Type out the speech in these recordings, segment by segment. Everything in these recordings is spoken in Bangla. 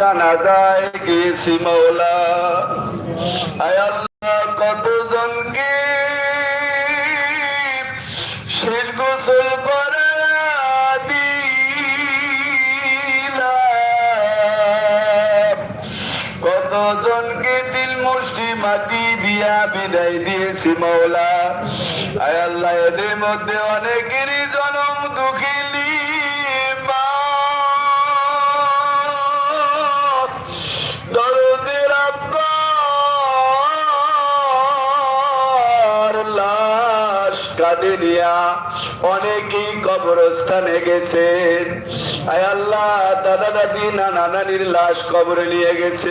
জানাজায় গেছি মৌলা। আয় আল্লাহ কতজনকে শির গোসল করে কতজনকে দিল মুষ্টি মাটি দিয়া বিদায় দিয়েছি মৌলা। আয় আল্লাহ, এদের মধ্যে অনেকেরই জনম অনেকেই কবরস্থানে দাদা, দাদি, নানা, নানির লাশ কবরে নিয়ে গেছে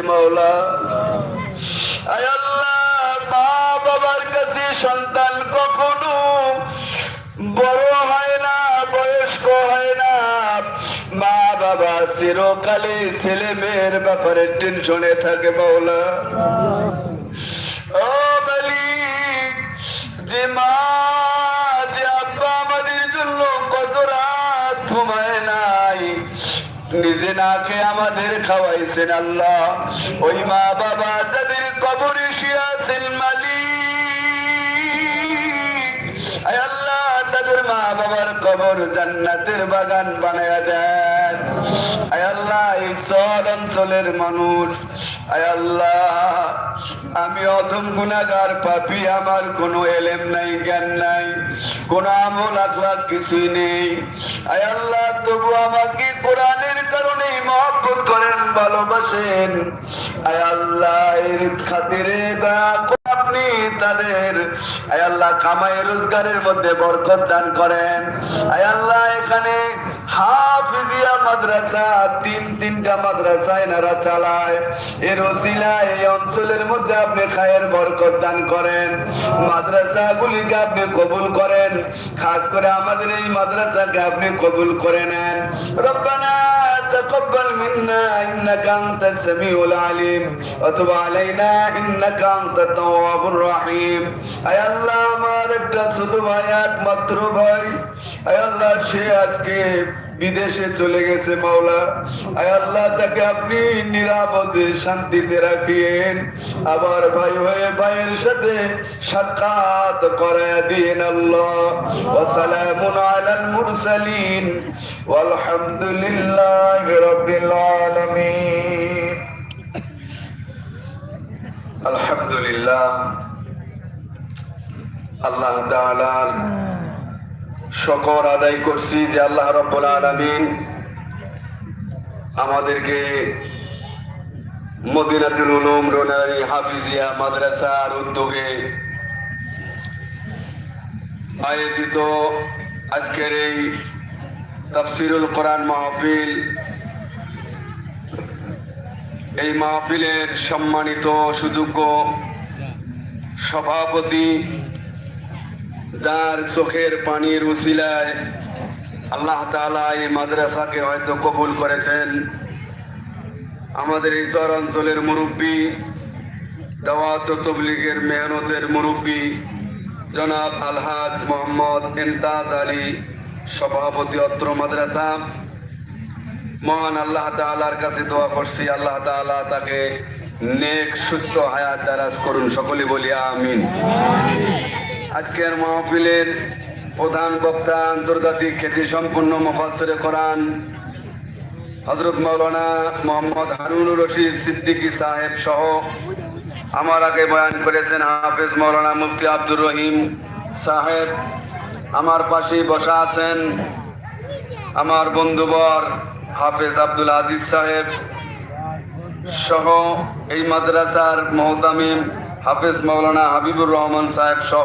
আল্লাহ, মা বাবার কাছে সন্তান কখনো বড় হয় না, বয়স্ক হয় না। মা বাবা চিরকালে ছেলে মেয়ের ব্যাপারে টেনশনে থাকে মৌলা ও মালিক, যে মা নিজে না খেয়ে আমাদের খাওয়াইছেন আল্লাহ। ওই মা বাবা যাদের কবরে শিয়াছেন মালিক। আল্লাহ, তাদের মা বাবার কবর জান্নাতের বাগান বানায়া দেন। মানুষ। আল্লাহ, আমি অধম গুণাগার পাপি, আমার কোনো এলেম নাই, জ্ঞান নাই, কোনো আমল কিছুই নেই। আল্লাহ, তবু আমাকে কোরআনের মহব্বত করেন, ভালোবাসেন। আপনি তাদের, আয় কামাই রোজগারের মধ্যে বরকত দান করেন। এখানে মাদ্রাসা অঞ্চলের মধ্যে আপনি খায়ের বরকত দান করেন। আপনি কবুল করেন। খাস করে আমাদের এই মাদ্রাসাকে আপনি কবুল করে নেন। রব্বানা تقبل منا إنك أنت السميع العليم وتب علينا إنك أنت التواب الرحيم أي الله ما رجل صدب آيات مطرب أي الله شيء أسكيب বিদেশে চলে গেছে মাওলা। আল্লাহ, তাকে আপনি নিরাপদে শান্তিতে রাখিয়েন। আবার ভাই হয়ে ভাইয়ের সাথে সাক্ষাৎ করায় দিন আল্লাহ। ওয়াসালামুন আলাল মুরসালিন। আলহামদুলিল্লাহি রাব্বিল আলামিন। আলহামদুলিল্লাহ। আল্লাহ তাআলা শকর আদায় করছি যে আল্লাহ রব্বুল আলামিন আমাদেরকে মদিনাতুল উলুম রোনারি হাফিজিয়া মাদ্রাসার উদ্যোগে আয়োজিত আজকের এই তাফসিরুল কোরআন মাহফিল, এই মাহফিলের সম্মানিত সুযোগ্য সভাপতি যার চোখের পানির উসিলায় আল্লাহ তাআলা এই মাদ্রাসাকে হয়তো কবুল করেছেন। আমাদের এই চর অঞ্চলের মুরব্বী, দাওয়াত তবলিগের মেহনতের মুরব্বী, জনাব আলহাজ মোহাম্মদ ইমতাজ আলী, সভাপতি অত্র মাদ্রাসা। মহান আল্লাহ তাআলার কাছে দোয়া করছি, আল্লাহ তাআলা তাকে নেক, সুস্থ হায়াত দারাজ করুন। সকলে বলি আমিন। আজকের মাহফিলের প্রধান বক্তা আন্তর্জাতিক খ্যাতি সম্পন্ন মুফাসসিরে কোরআন হজরত মৌলানা মোহাম্মদ হারুনুর রশিদ সিদ্দিকী সাহেব সহ আমার আগে বয়ান করেছেন হাফেজ মৌলানা মুফতি আব্দুর রহিম সাহেব। আমার পাশে বসা আছেন আমার বন্ধুবর হাফেজ আব্দুল আজিজ সাহেব সহ এই মাদ্রাসার মহতামিম হাফেজ মৌলানা হাবিবুর রহমান সাহেব সহ